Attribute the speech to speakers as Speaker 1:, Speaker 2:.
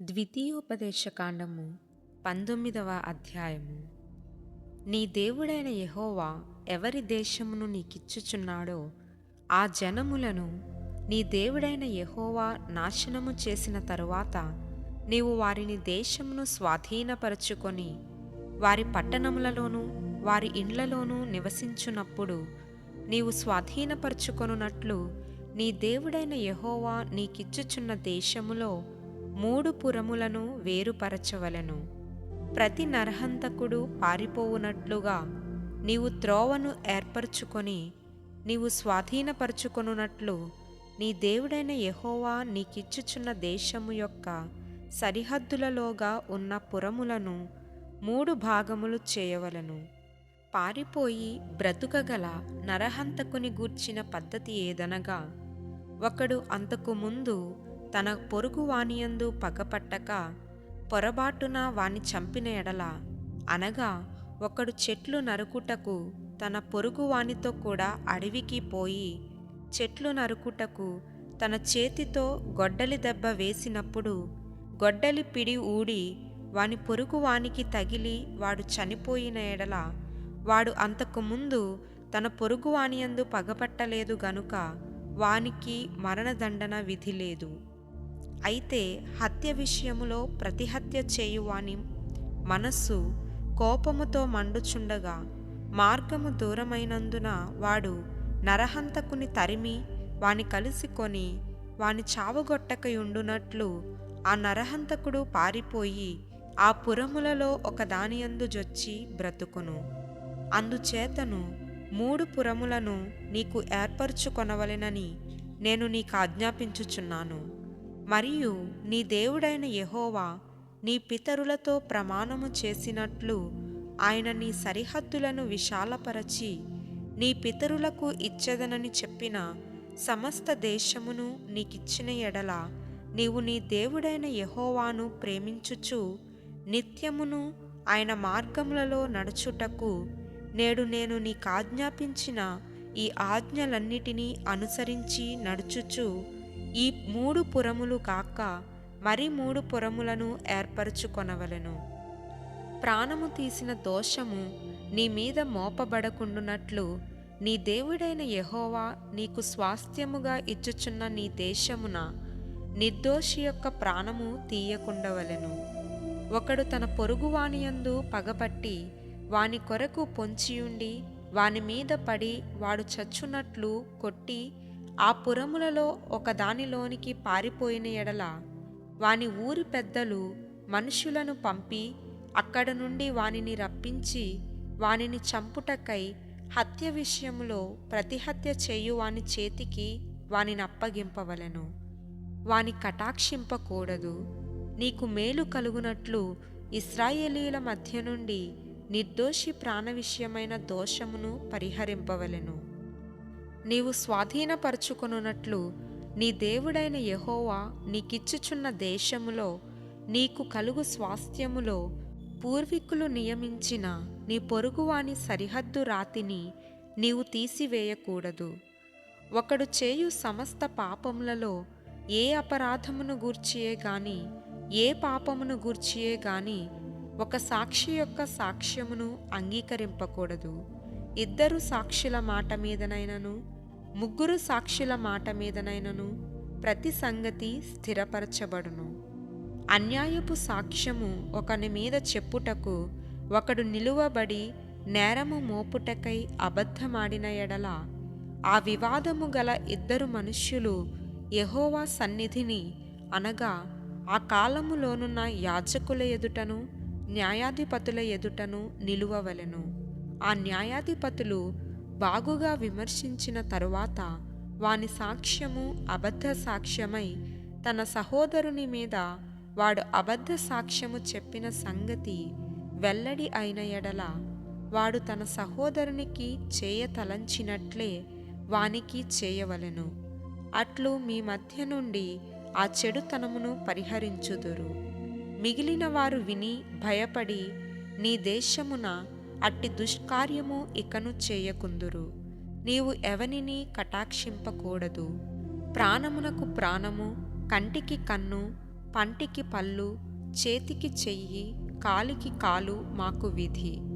Speaker 1: ద్వితీయోపదేశకాండము పంతొమ్మిదవ అధ్యాయము. నీ దేవుడైన యహోవా ఎవరి దేశమును నీకిచ్చుచున్నాడో ఆ జనములను నీ దేవుడైన యహోవా నాశనము చేసిన తరువాత నీవు వారిని దేశమును స్వాధీనపరచుకొని వారి పట్టణములలోనూ వారి ఇండ్లలోనూ నివసించునప్పుడు నీవు స్వాధీనపరచుకొనున్నట్లు నీ దేవుడైన యహోవా నీకిచ్చుచున్న దేశములో మూడు పురములను వేరుపరచవలెను. ప్రతి నరహంతకుడు పారిపోవునట్లుగా నీవు త్రోవను ఏర్పరచుకొని నీవు స్వాధీనపరచుకొనున్నట్లు నీ దేవుడైన యహోవా నీకిచ్చుచున్న దేశము యొక్క సరిహద్దులలోగా ఉన్న పురములను మూడు భాగములు చేయవలను. పారిపోయి బ్రతుకగల నరహంతకుని గూర్చిన పద్ధతి ఏదనగా ఒకడు అంతకు ముందు తన పొరుగు వానియందు పగపట్టక పొరబాటున వాని చంపిన ఎడల అనగా ఒకడు చెట్లు నరుకుటకు తన పొరుగు వానితో కూడా అడవికి పోయి చెట్లు నరుకుటకు తన చేతితో గొడ్డలి దెబ్బ వేసినప్పుడు గొడ్డలి పిడి ఊడి వాని పొరుగు వానికి తగిలి వాడు చనిపోయిన ఎడల వాడు అంతకు ముందు తన పొరుగు వానియందు పగపట్టలేదు గనుక వానికి మరణదండన విధి లేదు అయితే హత్య విషయములో ప్రతిహత్య చేయువాని మనస్సు కోపముతో మండుచుండగా మార్గము దూరమైనందున వాడు నరహంతకుని తరిమి వాని కలిసికొని వాని చావగొట్టకయుండునట్లు ఆ నరహంతకుడు పారిపోయి ఆ పురములలో ఒకదానియందు జొచ్చి బ్రతుకును. అందుచేతను మూడు పురములను నీకు ఏర్పరచుకొనవలెనని నేను నీకు ఆజ్ఞాపించుచున్నాను. మరియు నీ దేవుడైన యహోవా నీ పితరులతో ప్రమాణము చేసినట్లు ఆయన నీ సరిహద్దులను విశాలపరచి నీ పితరులకు ఇచ్చదనని చెప్పిన సమస్త దేశమును నీకిచ్చిన ఎడల నీవు నీ దేవుడైన యహోవాను ప్రేమించుచు నిత్యమును ఆయన మార్గములలో నడుచుటకు నేడు నేను నీకాజ్ఞాపించిన ఈ ఆజ్ఞలన్నిటినీ అనుసరించి నడుచుచు ఈ మూడు పురములు కాక మరి మూడు పురములను ఏర్పరచుకొనవలెను. ప్రాణము తీసిన దోషము నీ మీద మోపబడకుండునట్లు నీ దేవుడైన యహోవా నీకు స్వాస్థ్యముగా ఇచ్చుచున్న నీ దేశమున నిర్దోషి యొక్క ప్రాణము తీయకుండవలెను. ఒకడు తన పొరుగువానియందు పగపట్టి వాని కొరకు పొంచియుండి వాని మీద పడి వాడు చచ్చునట్లు కొట్టి ఆ పురములలో ఒకదానిలోనికి పారిపోయిన ఎడల వాని ఊరి పెద్దలు మనుషులను పంపి అక్కడ నుండి వానిని రప్పించి వానిని చంపుటకై హత్య విషయములో ప్రతిహత్య చేయు వాని చేతికి వానిని అప్పగింపవలెను. వాని కటాక్షింపకూడదు. నీకు మేలు కలుగునట్లు ఇస్రాయేలీల మధ్య నుండి నిర్దోషి ప్రాణ విషయమైన దోషమును పరిహరింపవలెను. నీవు స్వాధీనపరచుకొనున్నట్లు నీ దేవుడైన యహోవా నీకిచ్చుచున్న దేశములో నీకు కలుగు స్వాస్థ్యములో పూర్వీకులు నియమించిన నీ పొరుగువాని సరిహద్దు రాతిని నీవు తీసివేయకూడదు. ఒకడు చేయు సమస్త పాపములలో ఏ అపరాధమును గూర్చియే గాని ఏ పాపమును గూర్చియే గాని ఒక సాక్షి యొక్క సాక్ష్యమును అంగీకరింపకూడదు. ఇద్దరు సాక్షుల మాట మీదనైనను ముగ్గురు సాక్షుల మాట మీదనైనను ప్రతి సంగతి స్థిరపరచబడును. అన్యాయపు సాక్ష్యము ఒకని మీద చెప్పుటకు ఒకడు నిలువబడి నేరము మోపుటకై అబద్ధమాడిన ఎడల ఆ వివాదము గల ఇద్దరు మనుష్యులు యహోవా సన్నిధిని అనగా ఆ కాలములోనున్న యాజకుల ఎదుటను న్యాయాధిపతుల ఎదుటను నిలువవలెను. ఆ న్యాయాధిపతులు బాగుగా విమర్శించిన తరువాత వాని సాక్ష్యము అబద్ధ సాక్ష్యమై తన సహోదరుని మీద వాడు అబద్ధ సాక్ష్యము చెప్పిన సంగతి వెల్లడి అయిన ఎడల వాడు తన సహోదరునికి చేయతలంచినట్లే వానికి చేయవలెను. అట్లు మీ మధ్య నుండి ఆ చెడుతనమును పరిహరించుదురు. మిగిలిన వారు విని భయపడి నీ దేశమున అట్టి దుష్కార్యము ఇకను చేయకుందురు. నీవు ఎవనిని కటాక్షింపకూడదు. ప్రాణమునకు ప్రాణము కంటికి కన్ను పంటికి పళ్ళు చేతికి చెయ్యి కాలికి కాలు మాకు విధి.